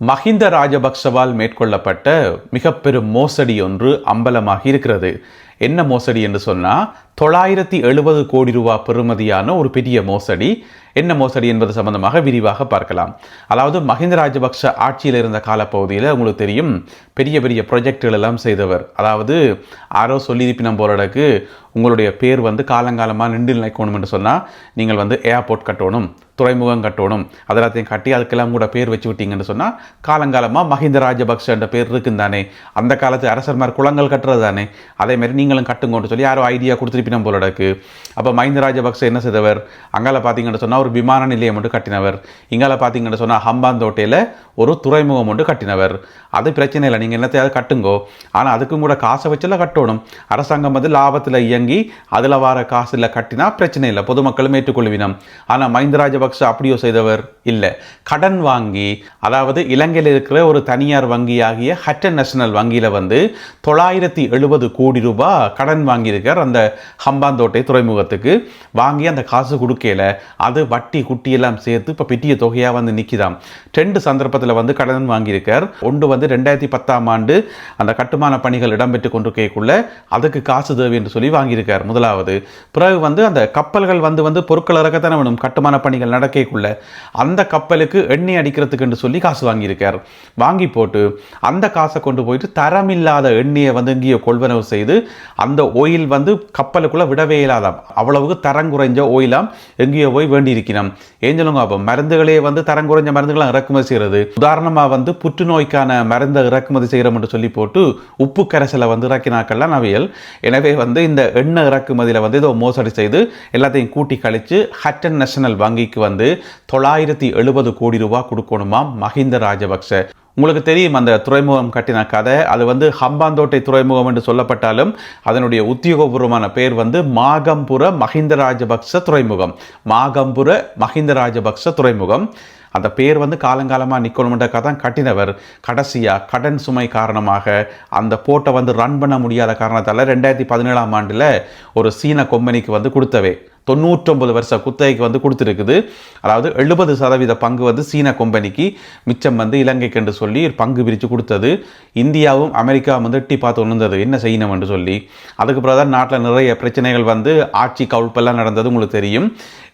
மஹிந்த ராஜபக்சவால் மேற்கொள்ளப்பட்ட மிக பெரும் மோசடி ஒன்று அம்பலமாகி இருக்கிறது. என்ன மோசடி என்று சொன்னால் தொள்ளாயிரத்தி எழுபது கோடி ரூபாய் பெறுமதியான ஒரு பெரிய மோசடி என்ன மோசடி என்பது சம்பந்தமாக விரிவாக பார்க்கலாம். அதாவது மஹிந்த ராஜபக்ஷ ஆட்சியில் இருந்த காலப்பகுதியில் உங்களுக்கு தெரியும் பெரிய பெரிய ப்ரொஜெக்டுகள் எல்லாம் செய்தவர். அதாவது ஆரோ சொல்லியிருப்பினம் போலடக்கு உங்களுடைய பேர் வந்து காலங்காலமாக நின்று நிலைக்கணும் என்று சொன்னால் நீங்கள் வந்து ஏர்போர்ட் கட்டணும் துறைமுகம் கட்டணும் அதெல்லாத்தையும் கட்டி அதுக்கெல்லாம் கூட பேர் வச்சு விட்டீங்கன்னு சொன்னால் காலங்காலமாக மஹிந்த ராஜபக்ஷ என்ற பேர் இருக்குன்னு தானே. அந்த காலத்து அரசர்மார் குளங்கள் கட்டுறது தானே. அதே மாதிரி நீங்களும் கட்டுங்கன்னு சொல்லி யாரோ ஐடியா கொடுத்துருப்பினம் போல இருக்கு அப்போ மஹிந்த ராஜபக்ஷ என்ன செய்தவர்? அங்கால பார்த்தீங்கன்னு சொன்னால் ஒரு விமான நிலையம் ஒன்று கட்டினவர். இங்கால பார்த்தீங்கன்னு சொன்னால் ஹம்பாந்தோட்டையில் ஒரு துறைமுகம் ஒன்று கட்டினவர். அது பிரச்சனை இல்லை நீங்கள் என்னத்தையாவது கட்டுங்கோ. ஆனால் அதுக்கும் கூட காசை வச்செல்லாம் கட்டணும். அரசாங்கம் வந்து லாபத்தில் இயங்கி அதில் வர காசில் கட்டினா பிரச்சனை இல்லை. பொதுமக்களும் ஏற்றுக்கொள்வினம். ஆனால் மஹிந்த ராஜபக்ஷ அப்படியோ செய்தவர். இல்லை. கடன் வாங்கி அதாவது இலங்கையில் இருக்கிற ஒரு தனியார் வங்கியாகிய ஹட்டன் நேஷனல் வங்கியில் வந்து தொள்ளாயிரத்தி எழுபது கோடி ரூபாய் கடன் வாங்கியிருக்கார் அந்த ஹம்பாந்தோட்டை துறைமுகத்துக்கு. வாங்கி அந்த காசு கொடுக்கல அது வட்டி குட்டி எல்லாம் சேர்த்து இப்போ பெரிய தொகையாக வந்து நிற்கிதாம் ரெண்டு சந்தர்ப்பத்தில் வந்து கடன் வாங்கியிருக்கார். ஒன்று வந்து ரெண்டாயிரத்தி பத்தாம் ஆண்டு அந்த கட்டுமான பணிகள் இடம்பெற்று கொண்டிருக்கக்குள்ள அதுக்கு காசு தேவை என்று சொல்லி வாங்கியிருக்கார் முதலாவது. பிறகு வந்து அந்த கப்பல்கள் வந்து வந்து பொருட்கள் இறக்கத்தான வேணும். கட்டுமான பணிகள் நடக்கக்குள்ள. அந்த அந்த கப்பலுக்கு எண்ணெய் அடிக்கிறதுக்குன்னு சொல்லி காசு வாங்கியிருக்கார். வாங்கி போட்டு அந்த காசை கொண்டு போயிட்டு தரமில்லாத எண்ணெயை வந்து இங்கேயோ கொள்வனவு செய்து அந்த ஓயில் வந்து கப்பலுக்குள்ளே விடவே இல்லாதாம். அவ்வளவுக்கு தரம் குறைஞ்ச ஓயிலாம் எங்கேயோ போய் வேண்டி இருக்கணும் ஏன் சொல்லுங்க அப்போ மருந்துகளே வந்து தரம் குறைஞ்ச மருந்துகளை இறக்குமதி செய்கிறது உதாரணமாக வந்து புற்றுநோய்க்கான மருந்தை இறக்குமதி செய்கிறோம் என்று சொல்லி போட்டு உப்பு கரைசலை வந்து இறக்கினாக்கள்லாம் நவியல். எனவே வந்து இந்த எண்ணெய் இறக்குமதியில் வந்து ஏதோ மோசடி செய்து எல்லாத்தையும் கூட்டி கழித்து ஹட்டன் நேஷனல் வங்கிக்கு வந்து தொள்ளாயிரத்தி எழுபது கோடி ரூபாய் கொடுக்கணுமாம் மஹிந்த ராஜபக்ஷ உங்களுக்கு தெரியும் அந்த துறைமுகம் கட்டின கதை. அது வந்து ஹம்பாந்தோட்டை துறைமுகம் என்று சொல்லப்பட்டாலும் அதனுடைய உத்தியோகபூர்வமான பேர் வந்து மாகம்புர மஹிந்த ராஜபக்ச துறைமுகம். மாகம்புர மஹிந்த ராஜபக்ச துறைமுகம். அந்த பேர் வந்து காலங்காலமாக நிற்கணுமென்றக்காக தான் கட்டினவர். கடைசியாக கடன் சுமை காரணமாக அந்த போட்டை வந்து ரன் பண்ண முடியாத காரணத்தால் ரெண்டாயிரத்தி பதினேழாம் ஆண்டில் ஒரு சீன கொம்பனிக்கு வந்து கொடுத்தவே. தொண்ணூற்றொம்பது வருஷ குத்தகைக்கு வந்து கொடுத்துருக்குது. அதாவது எழுபது சதவீத பங்கு வந்து சீன கம்பெனிக்கு மிச்சம் வந்து இலங்கைக்கு என்று சொல்லி பங்கு பிரித்து கொடுத்தது. இந்தியாவும் அமெரிக்காவும் வந்து எட்டி பார்த்து உணர்ந்தது. என்ன செய்யணும் என்று சொல்லி. அதுக்கு பிறகு தான் நாட்டில் நிறைய பிரச்சனைகள் வந்து ஆட்சி கவுழ்ப்பெல்லாம் நடந்தது உங்களுக்கு தெரியும்.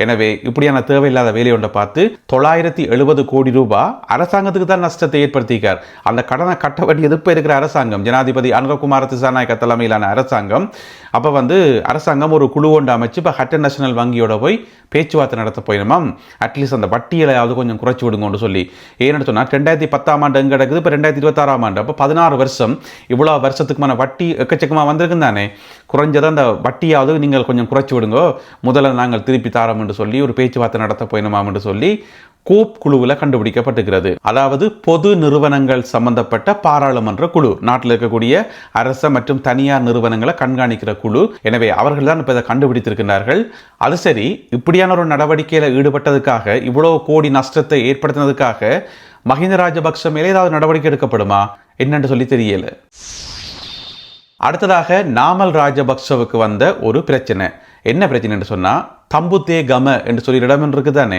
எனவே இப்படியான தேவையில்லாத வேலை ஒன்றை பார்த்து தொள்ளாயிரத்தி எழுபது கோடி ரூபாய் அரசாங்கத்துக்கு தான் நஷ்டத்தை ஏற்படுத்திக்கார் அந்த கடனை கட்ட வேண்டியது இப்போ இருக்கிற அரசாங்கம் ஜனாதிபதி அனுரகுமார திசாநாயக்க தலைமையிலான அரசாங்கம் அப்போ வந்து அரசாங்கம் ஒரு குழு ஒன்று அமைச்சு இப்போ ஹட்டன் நேஷனல் வங்கியோட போய் பேச்சுவார்த்தை நடத்த போயிடுமாம் அட்லீஸ்ட் அந்த வட்டியலையாவது கொஞ்சம் குறைச்சி விடுங்கன்னு சொல்லி. ஏன்னு சொன்னால் ரெண்டாயிரத்தி பத்தாம் ஆண்டு எங்கே கிடக்குது இப்போ ரெண்டாயிரத்தி இருபத்தாறாம் ஆண்டு. அப்போ பதினாறு வருஷம் இவ்வளோ வருஷத்துக்குமான வட்டி எக்கச்சக்கமாக வந்திருக்கு தானே குறைஞ்சதை அந்த வட்டியாவது நீங்கள் கொஞ்சம் குறைச்சி விடுங்கோ. முதல்ல நாங்கள் திருப்பி தாரோம் என்று சொல்லி ஒரு பேச்சுவார்த்தை நடத்த போயிடுமாம் என்று சொல்லி கோப் குழுவில் கண்டுபிடிக்கப்பட்டுகிறது. அதாவது பொது நிறுவனங்கள் சம்பந்தப்பட்ட பாராளுமன்ற குழு. நாட்டில் இருக்கக்கூடிய அரச மற்றும் தனியார் நிறுவனங்களை கண்காணிக்கிற குழு. எனவே அவர்கள் தான் இப்போ இதை கண்டுபிடித்திருக்கிறார்கள் அது சரி இப்படியான ஒரு நடவடிக்கையில் ஈடுபட்டதுக்காக இவ்வளவு கோடி நஷ்டத்தை ஏற்படுத்தினதுக்காக மஹிந்த ராஜபக்ஷ மேலே ஏதாவது நடவடிக்கை எடுக்கப்படுமா? என்னன்னு சொல்லி தெரியல. அடுத்ததாக நாமல் ராஜபக்சவுக்கு வந்த ஒரு பிரச்சனை. என்ன பிரச்சனைன்னு சொன்னால் தம்புத்தே கம என்று சொல்லி இடம் இருக்கு தானே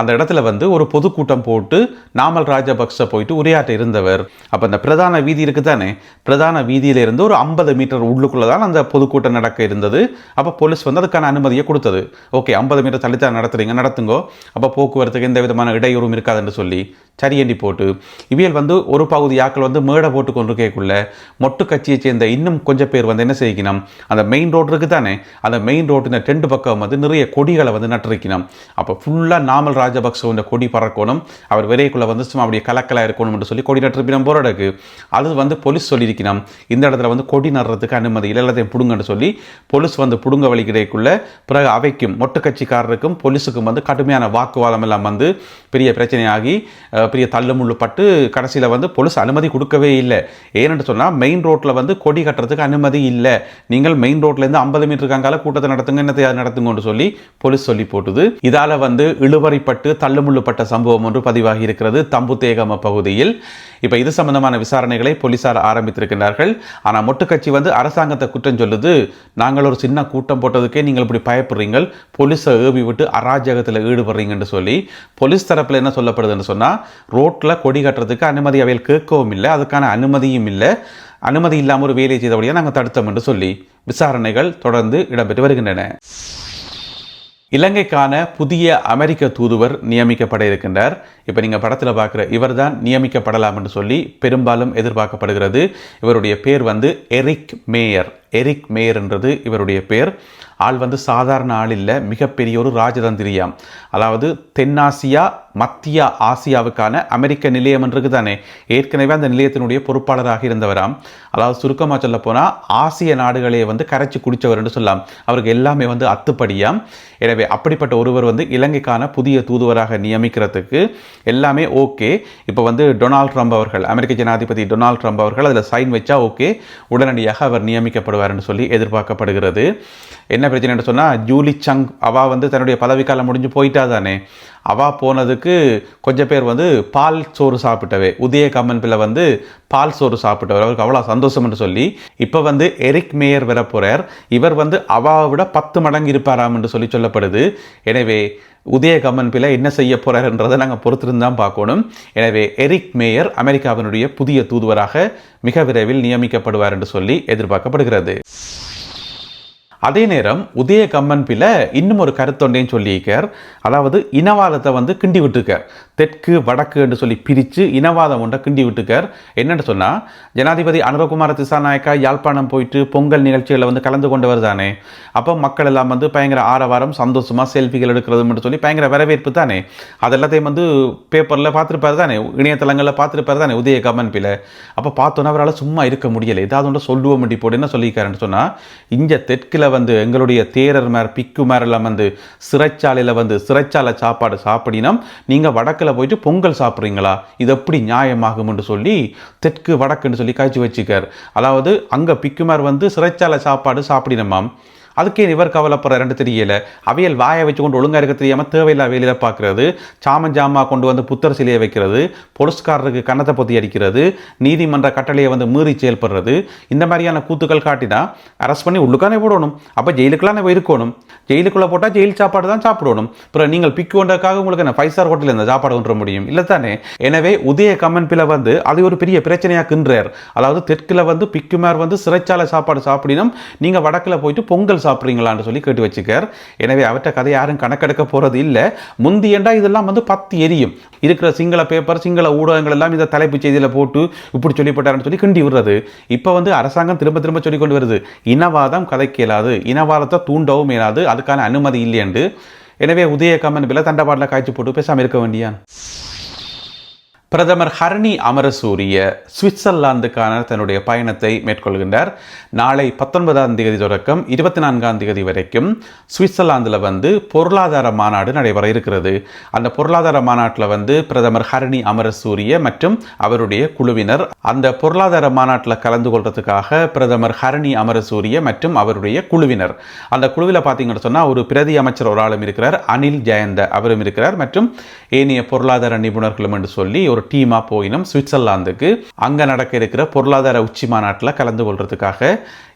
அந்த இடத்துல வந்து ஒரு பொதுக்கூட்டம் போட்டு நாமல் ராஜபக்ச போயிட்டு உரையாற்ற இருந்தவர். அப்போ அந்த பிரதான வீதி இருக்கு தானே பிரதான வீதியிலிருந்து ஒரு ஐம்பது மீட்டர் உள்ளுக்குள்ளே தான் அந்த பொதுக்கூட்டம் நடக்க இருந்தது. அப்போ போலீஸ் வந்து அதுக்கான அனுமதியை கொடுத்தது. ஓகே ஐம்பது மீட்டர் தள்ளித்தான் நடத்துறீங்க நடத்துங்கோ. அப்போ போக்குவரத்துக்கு எந்த விதமான இடையூறும் இருக்காதுன்னு சொல்லி. சரியண்டி போட்டு இவியல் வந்து ஒரு பகுதி ஆக்கள் வந்து மேடை போட்டு கொண்டு மொட்டு கட்சியை சேர்ந்த இன்னும் கொஞ்சம் பேர் வந்து என்ன செய்யணும் அந்த மெயின் ரோடு இருக்குது தானே அந்த மெயின் ரோட்டின் ரெண்டு பக்கம் வந்து நிறைய கொடிகளை வந்து நட்டிருக்கணும் அப்போ ஃபுல்லாக நாமல் ராஜபக்சவுன்ற கொடி பறக்கணும். அவர் விரைக்குள்ளே வந்து சும்மா அப்படியே கலக்கலாக இருக்கணும்னு சொல்லி கொடி நட்டிருப்பினம் போராடக்கு அது வந்து போலீஸ் சொல்லியிருக்கணும் இந்த இடத்துல வந்து கொடி நடுறதுக்கு அனுமதி இல்லை. எல்லாத்தையும் பிடுங்கன்னு சொல்லி போலீஸ் வந்து பிடுங்க வழிகிடைக்குள்ள பிறகு அவைக்கும் மொட்டு கட்சிக்காரருக்கும் போலீஸுக்கும் வந்து கடுமையான வாக்குவாதம் எல்லாம் வந்து பெரிய பிரச்சனையாகி பெரிய தள்ளுமுள்ளுப்பட்டு கடைசியில் வந்து போலீஸ் அனுமதி கொடுக்கவே இல்லை. ஏன்னு சொன்னால் மெயின் ரோட்டில் வந்து கொடி கட்டுறதுக்கு அனுமதி இல்லை. நீங்கள் மெயின் ரோட்லேருந்து ஐம்பது மீட்டர் அங்கால கூட்டத்தை நடத்துங்க என்னத்தை நடத்துங்கன்னு சொல்லி போலீஸ் சொல்லி போட்டுது. இதால் வந்து இழுவறிப்பட்டு தள்ளுமுள்ளுப்பட்ட சம்பவம் ஒன்று பதிவாகி இருக்கிறது. தம்புத்தேகம பகுதியில் இப்போ இது சம்பந்தமான விசாரணைகளை போலீசார் ஆரம்பித்திருக்கிறார்கள் ஆனால் மொட்டுக்கட்சி வந்து அரசாங்கத்தை குற்றம் சொல்லுது. நாங்கள் ஒரு சின்ன கூட்டம் போட்டதுக்கே நீங்கள் இப்படி பயப்படுறீங்க போலீஸை ஏவி விட்டு அராஜகத்தில் ஈடுபடுறீங்கன்னு சொல்லி போலீஸ் தரப்பில் என்ன சொல்லப்படுதுன்னு சொன்னால் ரோட்டில் கொடி கட்டுறதுக்கு அனுமதி அவையில் கேட்கவும் இல்லை. அதுக்கான அனுமதியும் இல்லை. அனுமதி இல்லாமல் ஒரு வேலையை செய்தபடியாக நாங்கள் தடுத்தோம் என்று சொல்லி விசாரணைகள் தொடர்ந்து இடம்பெற்று வருகின்றன. இலங்கைக்கான புதிய அமெரிக்க தூதுவர் நியமிக்கப்பட இருக்கின்றார். இப்போ நீங்கள் படத்தில் பார்க்குற இவர் தான் நியமிக்கப்படலாம் என்று சொல்லி பெரும்பாலும் எதிர்பார்க்கப்படுகிறது. இவருடைய பேர் வந்து எரிக் மேயர். எரிக் மேயர்ன்றது இவருடைய பேர். ஆள் வந்து சாதாரண ஆள் இல்லை மிகப்பெரிய ஒரு ராஜதந்திரியாம். அதாவது தென்னாசியா மத்திய ஆசியாவுக்கான அமெரிக்க நிலையம் என்றுக்கு தானே. ஏற்கனவே அந்த நிலையத்தினுடைய பொறுப்பாளராக இருந்தவராம். அதாவது சுருக்கமாக சொல்ல போனால் ஆசிய நாடுகளே வந்து கரைச்சி குடித்தவர் என்று சொல்லலாம் அவருக்கு எல்லாமே வந்து அத்துப்படியாம். எனவே அப்படிப்பட்ட ஒருவர் வந்து இலங்கைக்கான புதிய தூதுவராக நியமிக்கிறதுக்கு எல்லாமே ஓகே. இப்போ வந்து டொனால்ட் ட்ரம்ப் அவர்கள் அமெரிக்க ஜனாதிபதி டொனால்ட் ட்ரம்ப் அவர்கள் அதில் சைன் வச்சா ஓகே. உடனடியாக அவர் நியமிக்கப்படுவார் என்று சொல்லி எதிர்பார்க்கப்படுகிறது. என்ன பிரச்சனைன்னு சொன்னால் ஜூலி சங் அவா வந்து தன்னுடைய பதவிக்காலம் முடிஞ்சு போயிட்டா தானே. அவா போனதுக்கு கொஞ்சம் பேர் வந்து பால் சோறு சாப்பிட்டவே. உதய கம்மன் பிள்ளை வந்து பால் சோறு சாப்பிட்டவர். அவருக்கு அவ்வளோ சந்தோஷம் என்று சொல்லி இப்போ வந்து எரிக் மேயர் வர போகிறார் இவர் வந்து அவாவை விட பத்து மடங்கு இருப்பாராம் என்று சொல்லி சொல்லப்படுது. எனவே உதய கம்மன் பிள்ளை என்ன செய்ய போகிறார்ன்றதை நாங்கள் பொறுத்திருந்து தான் பார்க்கணும். எனவே எரிக் மேயர் அமெரிக்காவினுடைய புதிய தூதுவராக மிக விரைவில் நியமிக்கப்படுவார் என்று சொல்லி எதிர்பார்க்கப்படுகிறது. அதே நேரம் உதய கம்மன் பில இன்னும் ஒரு கருத்தொண்டையும் சொல்லியிருக்கார். அதாவது இனவாதத்தை வந்து கிண்டி விட்டுருக்கார். தெற்கு வடக்கு என்று சொல்லி பிரித்து இனவாதம் ஒன்றை கிண்டி விட்டுருக்கார். என்னென்னு சொன்னால் ஜனாதிபதி அனுரகுமார திசாநாயக்கா யாழ்ப்பாணம் போயிட்டு பொங்கல் நிகழ்ச்சிகளில் வந்து கலந்து கொண்டு வருதானே? அப்போ மக்கள் எல்லாம் வந்து பயங்கர ஆரவாரம் சந்தோஷமாக செல்ஃபிகள் எடுக்கிறதுன்னு சொல்லி பயங்கர வரவேற்பு தானே? அதெல்லாத்தையும் வந்து பேப்பரில் பார்த்துருப்பாரு தானே? இணையதளங்களில் பார்த்துருப்பாரு தானே உதய கம்மன் பில அப்போ பார்த்தோன்னா அவரால் சும்மா இருக்க முடியலை. ஏதாவது ஒன்று சொல்லுவோம் அப்படி போட்டு என்ன சொல்லியிருக்காருன்னு சொன்னால் இங்கே தெற்கில் வந்து எங்களுடைய தேரர் மேர் பிக்கு மேரெல்லாம் வந்து சிறைச்சாலையில் வந்து சிறைச்சாலை சாப்பாடு சாப்பிடினோம். நீங்கள் வடக்கில் போயிட்டு பொங்கல் சாப்பிட்றீங்களா? இது எப்படி நியாயமாகும்னு சொல்லி தெற்கு வடக்குன்னு சொல்லி காய்ச்சி வச்சுக்கார். அதாவது அங்கே பிக்குமார் வந்து சிறைச்சாலை சாப்பாடு சாப்பிடினமாம். அதுக்கே இவர் கவலைப்படுறாருன்னு தெரியல அவையல் வாயை வச்சு கொண்டு ஒழுங்காக இருக்க தெரியாமல் தேவையில்லா வேலையில் பார்க்குறது சாமன் ஜாமா கொண்டு வந்து புத்தர் சிலையை வைக்கிறது போலீஸ்காரருக்கு கன்னத்தை பொத்தி அடிக்கிறது நீதிமன்ற கட்டளையை வந்து மீறி செயல்படுறது இந்த மாதிரியான கூத்துக்கள் காட்டினா அரெஸ்ட் பண்ணி உள்ளுக்கானே போடணும். அப்போ ஜெயிலுக்குலாம் இருக்கணும். ஜெயிலுக்குள்ளே போட்டால் ஜெயில் சாப்பாடு தான் சாப்பிடணும். அப்புறம் நீங்கள் பிக்கு கொண்டதுக்காக உங்களுக்கு என்ன ஃபைவ் ஸ்டார் ஹோட்டலில் இந்த சாப்பாடு கொண்டு வர முடியும்? இல்லை தானே? எனவே உதய கம்மன் வந்து அது ஒரு பெரிய பிரச்சனையாக கின்றார். அதாவது தெற்கில் வந்து பிக்குமார் வந்து சிறைச்சாலை சாப்பாடு சாப்பிடினும் நீங்கள் வடக்கில் போயிட்டு பொங்கல் சாப்பிட்றீங்களான்னு சொல்லி கேட்டு வச்சுக்கார். எனவே அவற்றை கதை யாரும் கணக்கெடுக்க போகிறது இல்லை. முந்தியண்டா இதெல்லாம் வந்து பத்து எரியும். இருக்கிற சிங்கள பேப்பர் சிங்கள ஊடகங்கள் எல்லாம் இந்த தலைப்பு செய்தியில் போட்டு இப்படி சொல்லிப்பட்டாருன்னு சொல்லி கிண்டி விடுறது. இப்போ வந்து அரசாங்கம் திரும்ப திரும்ப சொல்லி கொண்டு வருது. இனவாதம் கதைக்கு இயலாது இனவாதத்தை தூண்டவும் இயலாது. அதுக்கான அனுமதி இல்லையண்டு எனவே உதய பிள்ளை தண்டபாட்டில் காய்ச்சி போட்டு பேசாமல் இருக்க வேண்டியான் பிரதமர் ஹரணி அமரசூரிய சுவிட்சர்லாந்துக்கான தன்னுடைய பயணத்தை மேற்கொள்கின்றார். நாளை பத்தொன்பதாம் தேதி தொடக்கம் இருபத்தி நான்காம் தேதி வரைக்கும் சுவிட்சர்லாந்தில் வந்து பொருளாதார மாநாடு நடைபெற இருக்கிறது. அந்த பொருளாதார மாநாட்டில் வந்து பிரதமர் ஹரணி அமரசூரிய மற்றும் அவருடைய குழுவினர் அந்த பொருளாதார மாநாட்டில் கலந்து கொள்றதுக்காக பிரதமர் ஹரணி அமரசூரிய மற்றும் அவருடைய குழுவினர். அந்த குழுவில் பார்த்தீங்கன்னு சொன்னால் ஒரு பிரதி அமைச்சர் ஒரு ஆளும் இருக்கிறார் அனில் ஜெயந்த அவரும் இருக்கிறார் மற்றும் ஏனைய பொருளாதார நிபுணர்களும் என்று சொல்லி ஒரு டீமாக போயினும் சுவிட்சர்லாந்துக்கு. அங்கே நடக்க இருக்கிற பொருளாதார உச்சி மாநாட்டில் கலந்து கொள்றதுக்காக.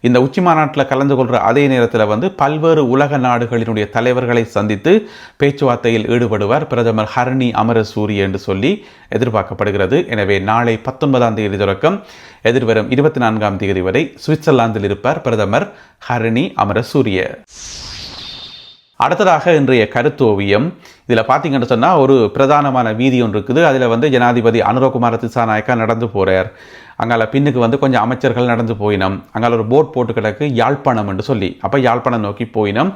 இந்த உச்சி மாநாட்டில் கலந்து கொள்கிற அதே நேரத்தில் வந்து பல்வேறு உலக நாடுகளினுடைய தலைவர்களை சந்தித்து பேச்சுவார்த்தையில் ஈடுபடுவார் பிரதமர் ஹரணி அமரசூரிய என்று சொல்லி எதிர்பார்க்கப்படுகிறது. எனவே நாளை பத்தொன்பதாம் தேதி தொடக்கம். எதிர்வரும் இருபத்தி நான்காம் தேதி வரை சுவிட்சர்லாந்தில் இருப்பார் பிரதமர் ஹரணி அமரசூரிய. அடுத்ததாக இன்றைய கருத்தோவியம் இதில் பார்த்தீங்கன்னு சொன்னால் ஒரு பிரதானமான வீதி ஒன்று இருக்குது. அதில் வந்து ஜனாதிபதி அனுரகுமார திசாநாயக்கா நடந்து போகிறார் அங்கால பின்னுக்கு வந்து கொஞ்சம் அமைச்சர்கள் நடந்து போயினோம். அங்கால ஒரு போட் போட்டு கிடக்கு யாழ்ப்பாணம் என்று சொல்லி. அப்போ யாழ்ப்பாணம் நோக்கி போயினோம்.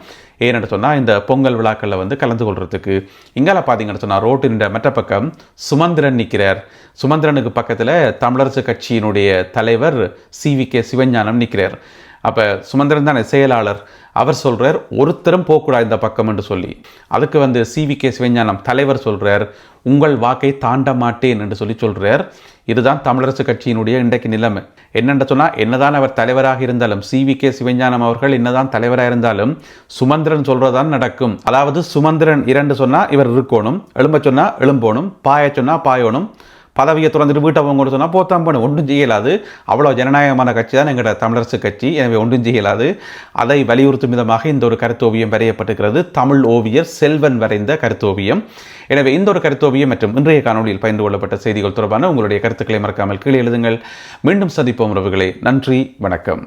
ஏன்னு சொன்னால் இந்த பொங்கல் விழாக்களில் வந்து கலந்து கொள்றதுக்கு. இங்கால பார்த்தீங்கன்னு சொன்னால் ரோட்டின் மற்ற பக்கம் சுமந்திரன் நிற்கிறார் சுமந்திரனுக்கு பக்கத்தில் தமிழரசு கட்சியினுடைய தலைவர் சி வி கே சிவஞானம் நிற்கிறார் அப்போ சுமந்திரன் தானே செயலாளர். அவர் சொல்கிறார் ஒருத்தரும் போகக்கூடாது இந்த பக்கம் என்று சொல்லி. அதுக்கு வந்து சி. வி. கே. சிவஞானம் தலைவர் சொல்கிறார் உங்கள் வாக்கை தாண்ட மாட்டேன் என்று சொல்லி சொல்கிறார் இதுதான் தமிழரசு கட்சியினுடைய இன்றைக்கு நிலைமை. என்னென்று சொன்னால் என்னதான் அவர் தலைவராக இருந்தாலும் சி. வி. கே. சிவஞானம் அவர்கள் என்னதான் தலைவராக இருந்தாலும் சுமந்திரன் சொல்கிறதான் நடக்கும். அதாவது சுமந்திரன் இரண்டு சொன்னால் இவர் இருக்கணும் எழும்ப சொன்னால் எழும்பணும் பாய சொன்னால் பாயோணும் பதவியை துறந்துட்டு வீட்டை அவங்க சொன்னால் போத்தாம் பண்ணு. ஒன்றும் செய்யலாது. அவ்வளோ ஜனநாயகமான கட்சி தான் எங்களோட தமிழரசு கட்சி. எனவே ஒன்றும் செய்யலாது. அதை வலியுறுத்தும் விதமாக இந்த ஒரு கருத்தோவியம் வரையப்பட்டிருக்கிறது. தமிழ் ஓவியர் செல்வன் வரைந்த கருத்தோவியம் எனவே இந்த ஒரு கருத்தோவியம் மற்றும் இன்றைய காணொலியில் பகிர்ந்து கொள்ளப்பட்ட செய்திகள் தொடர்பான உங்களுடைய கருத்துக்களை மறக்காமல் கீழே எழுதுங்கள். மீண்டும் சந்திப்போம் உறவுகளை. நன்றி. வணக்கம்.